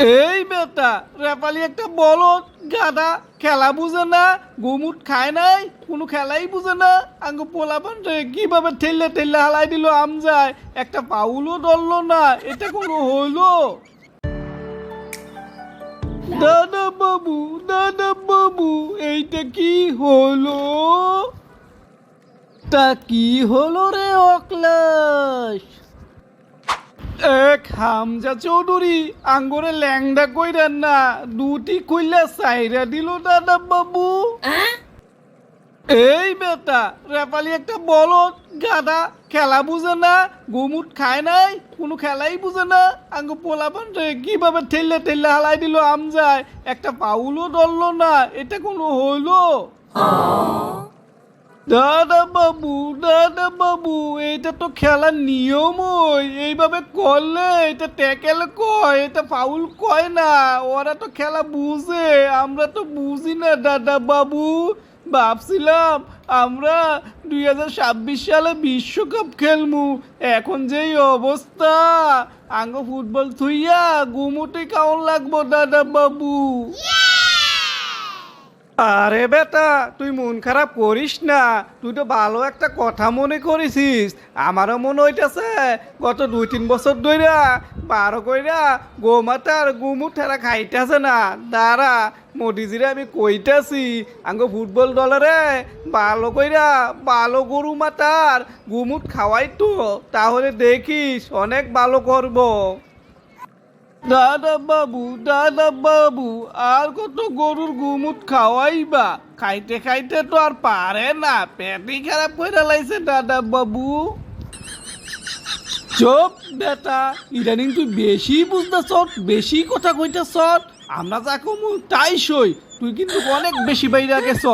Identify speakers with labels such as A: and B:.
A: এই বেটা রেপালি একটা বলদ গাদা খেলা বুঝে না, গুমুট খায় নাই, কোনো খেলাই বুঝে না। আঙ্গ পোলাপান কীভাবে ঠেললে ঠেললে হালাই দিল আমজায়? একটা পাউলও ধরলো না, এটা কোনো হইল? দাদা বাবু দাদা বাবু, এইটা কি হলো তা কি হলো রে অক্লাস এক হামজা চৌধুরী আঙ্গুরে ল্যাংডা কইরান না দুটি কইলা সাইরা দিল দাদা বাবু। এই বেটা রেপালি একটা বলদ গাদা খেলা বুঝে না গুমুট খায় নাই কোনো খেলাই বুঝে না। আঙ্গ পোলাপান কীভাবে ঠেললে ঠেললে হালাই দিল আমজায় একটা পাউলও ধরলো না এটা কোনো হইল? দাদা বাবু দাদা বাবু, এটা তো খেলার নিয়মই। এইভাবে করলে এটা ট্যাকেল কয়, এটা ফাউল কয় না। ওরা তো খেলা বুঝে, আমরা তো বুঝি না, দাদা বাবু। ভাবছিলাম আমরা দুই হাজার ছাব্বিশ সালে বিশ্বকাপ খেলমু, এখন যেই অবস্থা। আঙ্গ ফুটবল থুইয়া গুমুটে কাউন লাগবো, দাদা বাবু। আরে বেটা, তুই মন খারাপ করিস না। তুই তো ভালো একটা কথা মনে করেছিস আমারও মনে হইতেছে, গত দুই, তিন বছর ধইরা, বারো কইরা গোমাতার গুমু ঠেরা খাইতেছে না। দাঁড়া, মোদিজিরে আমি কইতাছি, আঙ্গ ফুটবল দলেরে ভালো কইরা ভালো গরু মাতার গুমুট খাওয়াই তো, তাহলে দেখিস অনেক ভালো করব। দাদা বাবু দাদা বাবু আর কত গরুর গুমুট খাওয়াইবা? খাইতে খাইতে তো আর পারে না, পেটই খারাপ করে লাইছে দাদা বাবু চুপ, বেটা, ইদানিং তুই বেশি বুঝতেছ, বেশি কথা কইতেছ। আমরা যা কমু তাই সই, তুই কিন্তু অনেক বেশি বাইরে গেছ.